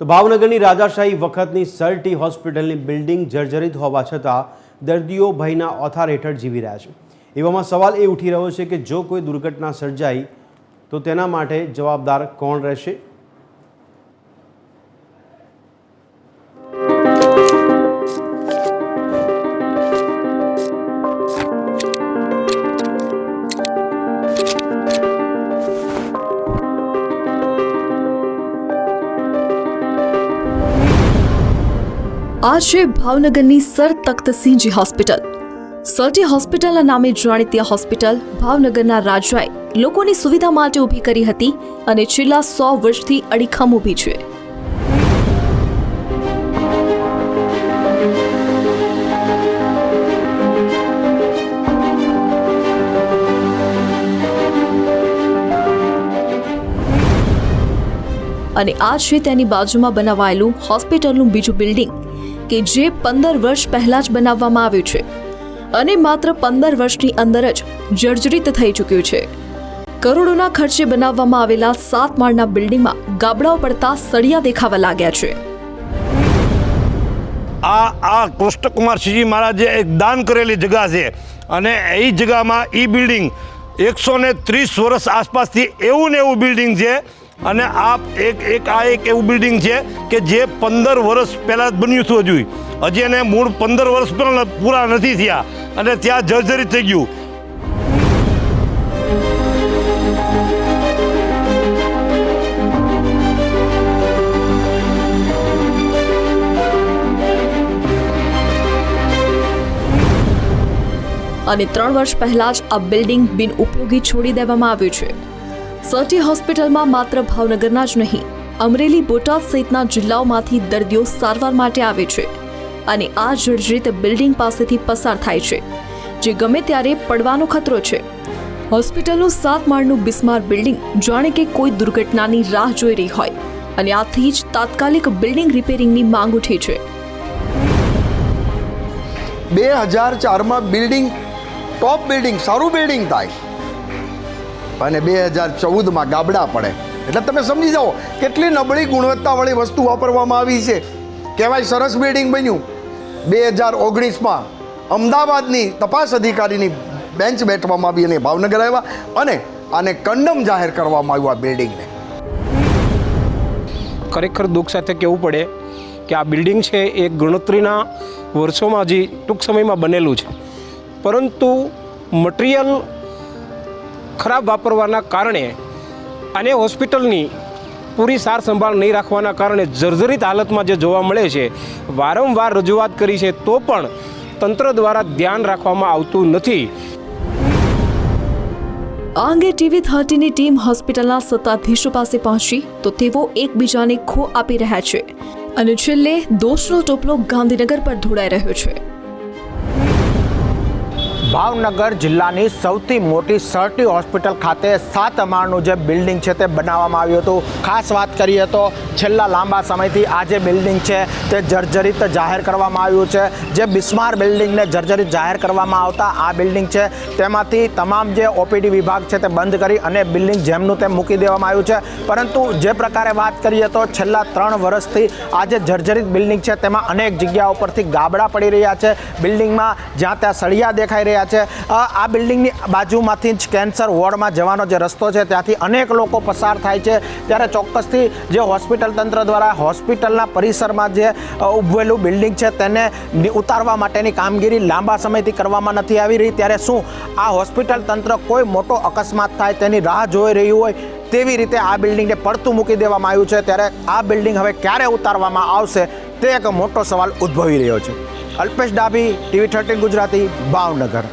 તો ભાવનગરની રાજાશાહી વખતની સર્ટી હોસ્પિટલની બિલ્ડિંગ જર્જરિત હોવા છતાં દર્દીઓ ભયના ઓથાર હેઠળ જીવી રહ્યા છે. એવામાં સવાલ એ ઉઠી રહ્યો છે કે જો કોઈ દુર્ઘટના સર્જાઈ તો તેના માટે જવાબદાર કોણ રહેશે? આ છે ભાવનગરની સર તખ્તસિંહજી હોસ્પિટલ. સર્ટી હોસ્પિટલના નામે જાણીતી હોસ્પિટલ ભાવનગરના રાજાએ લોકોની સુવિધા માટે ઊભી કરી હતી અને છેલ્લા સો વર્ષથી અડીખમ ઊભી છે. અને આ છે તેની બાજુમાં બનાવાયેલું હોસ્પિટલનું બીજું બિલ્ડિંગ. કે જે પંદર વર્ષ પહેલાં જ બનાવવામાં આવ્યું છે. અને માત્ર પંદર વર્ષની અંદર જ જર્જરિત થઈ ચૂક્યું છે. કરોડોના ખર્ચે બનાવવામાં આવેલા સાત માળના બિલ્ડિંગમાં ગાબડાઓ પડતા સળિયા દેખાવા લાગ્યા છે. આ આ કૃષ્ણકુમારસિંહજી મહારાજે એક દાન કરેલી જગા છે. અને એ જગામાં એ બિલ્ડિંગ એકસો ને ત્રીસ વર્ષ આસપાસથી એવું ને એવું બિલ્ડિંગ છે અને આ એક એક આ એક એવું બિલ્ડિંગ છે કે જે પંદર વર્ષ પહેલાં બન્યું હતું હજુ હજી એને મૂળ પંદર વર્ષ પણ પૂરા નથી થયા. અને ત્યાં જર્જરિત થઈ ગયું. અને ત્રણ વર્ષ પહેલા જ આ બિલ્ડિંગ બિન ઉપયોગી છોડી દેવામાં આવ્યું છે. સર્ટી હોસ્પિટલમાં માત્ર ભાવનગરના જ નહીં, અમરેલી, બોટાદ સહિતના જિલ્લાઓમાંથી દર્દીઓ સારવાર માટે આવે છે અને આ જર્જરિત બિલ્ડિંગ પાસેથી પસાર થાય છે, જે ગમે ત્યારે પડવાનો ખતરો છે. હોસ્પિટલનું સાત માળનું બિસ્માર બિલ્ડિંગ જાણે કે કોઈ દુર્ઘટનાની રાહ જોઈ રહી હોય અને આથી જ તાત્કાલિક બિલ્ડિંગ રિપેરિંગની માંગ ઉઠી છે. બે હજાર ચારમાં બિલ્ડિંગ, ટોપ બિલ્ડિંગ, સારું બિલ્ડિંગ થાય. અને બે હજાર ચૌદમાં ગાબડા પડે. એટલે તમે સમજી જાઓ, કેટલી નબળી ગુણવત્તાવાળી વસ્તુ વાપરવામાં આવી છે. કહેવાય સરસ બિલ્ડિંગ બન્યું. બે હજાર ઓગણીસમાં અમદાવાદની તપાસ અધિકારીની બેન્ચ બેઠવામાં આવી અને ભાવનગર આવ્યા અને આને કંડમ જાહેર કરવામાં આવ્યું આ બિલ્ડિંગને. ખરેખર દુઃખ સાથે કહેવું પડે કે આ બિલ્ડિંગ છે એ ગણતરીના વર્ષોમાં હજી ટૂંક સમયમાં બનેલું છે. પરંતુ મટીરિયલ ખરાબ વાપરવાના કારણે અને હોસ્પિટલની પૂરી સાર સંભાળ નહીં રાખવાના કારણે જર્જરિત હાલતમાં જે જોવા મળે છે, વારંવાર રજૂઆત કરી છે, તો પણ તંત્ર દ્વારા ધ્યાન રાખવામાં આવતું નથી. આ અંગે ટીવી થર્ટીની ટીમ હોસ્પિટલના સત્તાધીશો પાસે પહોંચી તો તેઓ એકબીજાને ખો આપી રહ્યા છે. અને છેલ્લે દોષનો ટોપલો ગાંધીનગર પર ઢોળાઈ રહ્યો છે. ભાવનગર જિલ્લાની સૌથી મોટી સર્ટી હોસ્પિટલ ખાતે સાત માળનું જે બિલ્ડિંગ છે તે બનાવવામાં આવ્યું હતું. ખાસ વાત કરીએ તો છેલ્લા લાંબા સમયથી આ જે બિલ્ડિંગ છે તે જર્જરિત જાહેર કરવામાં આવ્યું છે. જે બિસ્માર બિલ્ડિંગને જર્જરિત જાહેર કરવામાં આવતા આ બિલ્ડિંગ છે તેમાંથી તમામ જે ઓપીડી વિભાગ છે તે બંધ કરી અને બિલ્ડિંગ જેમનું તેમ મૂકી દેવામાં આવ્યું છે. પરંતુ જે પ્રકારે વાત કરીએ તો છેલ્લા ત્રણ વર્ષથી આ જે જર્જરિત બિલ્ડિંગ છે તેમાં અનેક જગ્યાઓ પરથી ગાબડા પડી રહ્યા છે. બિલ્ડિંગમાં જ્યાં ત્યાં સળિયા દેખાઈ રહ્યા છે. આ બિલ્ડિંગની બાજુમાંથી જ કેન્સર વોર્ડમાં જવાનો જે રસ્તો છે, ત્યાંથી અનેક લોકો પસાર થાય છે. ત્યારે ચોક્કસથી જે હોસ્પિટલ તંત્ર દ્વારા હોસ્પિટલના પરિસરમાં જે ઉભવેલું બિલ્ડિંગ છે, તેને ઉતારવા માટેની કામગીરી લાંબા સમયથી કરવામાં નથી આવી રહી. ત્યારે શું આ હોસ્પિટલ તંત્ર કોઈ મોટો અકસ્માત થાય તેની રાહ જોઈ રહ્યું હોય તેવી રીતે આ બિલ્ડિંગને પડતું મૂકી દેવામાં આવ્યું છે. ત્યારે આ બિલ્ડિંગ હવે ક્યારે ઉતારવામાં આવશે, તે એક મોટો સવાલ ઉદ્ભવી રહ્યો છે. Alpesh Dabhi TV thirteen Gujarati Bhavnagar.